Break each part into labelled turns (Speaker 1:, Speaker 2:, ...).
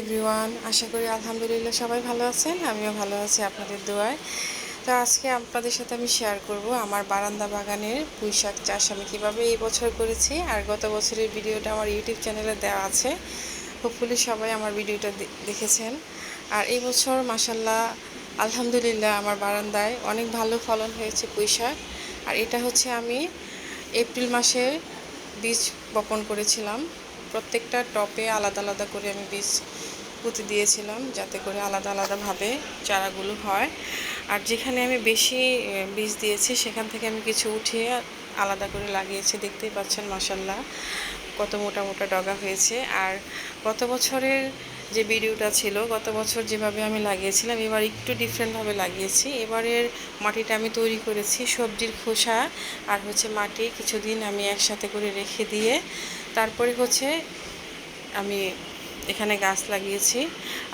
Speaker 1: Everyone, আশা করি আলহামদুলিল্লাহ সবাই ভালো আছেন, আমিও ভালো আছি আপনাদের দোয়ায়। তো আজকে আপনাদের সাথে আমি শেয়ার করব আমার বারান্দা বাগানের পুঁই শাক চাষ আমি কীভাবে এই বছর করেছি, আর গত বছরের ভিডিওটা আমার ইউটিউব চ্যানেলে দেওয়া আছে। হোপফুলি সবাই আমার ভিডিওটা দেখেছেন। আর এই বছর মাসাল্লাহ আলহামদুলিল্লাহ আমার বারান্দায় অনেক ভালো ফলন হয়েছে পুঁই শাক আর এটা হচ্ছে আমি এপ্রিল মাসে বীজ বপন করেছিলাম। প্রত্যেকটা টপে আলাদা আলাদা করে আমি বীজ পুঁতে দিয়েছিলাম যাতে করে আলাদা আলাদাভাবে চারাগুলো হয়। আর যেখানে আমি বেশি বীজ দিয়েছি সেখান থেকে আমি কিছু উঠিয়ে আলাদা করে লাগিয়েছি। দেখতেই পাচ্ছেন মাসাল্লাহ কত মোটা মোটা ডগা হয়েছে। আর গত বছরের যে ভিডিওটা ছিল, গত বছর যেভাবে আমি লাগিয়েছিলাম, এবার একটু ডিফারেন্টভাবে লাগিয়েছি। এবারের মাটিটা আমি তৈরি করেছি সবজির খোসা আর হচ্ছে মাটি কিছুদিন আমি একসাথে করে রেখে দিয়ে, তারপরে হচ্ছে আমি এখানে গাছ লাগিয়েছি।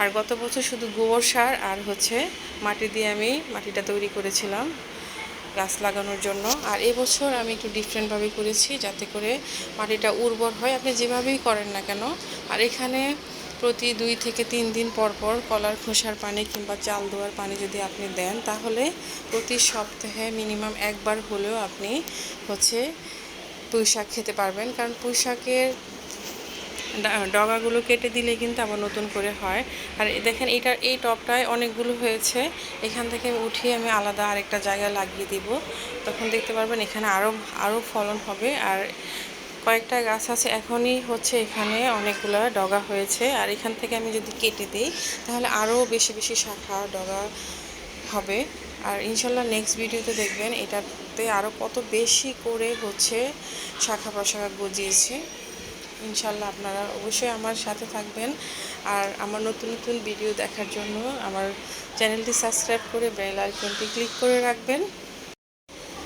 Speaker 1: আর গত বছর শুধু গোবর সার আর হচ্ছে মাটি দিয়ে আমি মাটিটা তৈরি করেছিলাম গাছ লাগানোর জন্য। আর এবছর আমি একটু ডিফারেন্টভাবে করেছি যাতে করে মাটিটা উর্বর হয়। আপনি যেভাবেই করেন না কেন, আর এখানে প্রতি দুই থেকে তিন দিন পর পর কলার খোসার পানি কিংবা চাল দেওয়ার পানি যদি আপনি দেন, তাহলে প্রতি সপ্তাহে মিনিমাম একবার হলেও আপনি হচ্ছে পুঁই শাক খেতে পারবেন। কারণ পুঁই শাকের ডগাগুলো কেটে দিলে কিন্তু আবার নতুন করে হয়। আর দেখেন এটার, এই টপটায় অনেকগুলো হয়েছে। এখান থেকে উঠিয়ে আমি আলাদা আরেকটা জায়গায় লাগিয়ে দিব। তখন দেখতে পারবেন এখানে আরও আরও ফলন হবে। আর কয়েকটা গাছ আছে এখনই হচ্ছে এখানে অনেকগুলো ডগা হয়েছে। আর এখান থেকে আমি যদি কেটে দিই, তাহলে আরও বেশি বেশি শাখা ডগা হবে। আর ইনশাল্লাহ নেক্সট ভিডিওতে দেখবেন এটাতে আরও কত বেশি করে হচ্ছে শাখা প্রশাখা গজিয়েছে। ইনশাল্লাহ আপনারা অবশ্যই আমার সাথে থাকবেন। আর আমার নতুন নতুন ভিডিও দেখার জন্য আমার চ্যানেলটি সাবস্ক্রাইব করে বেল আইকনটি ক্লিক করে রাখবেন।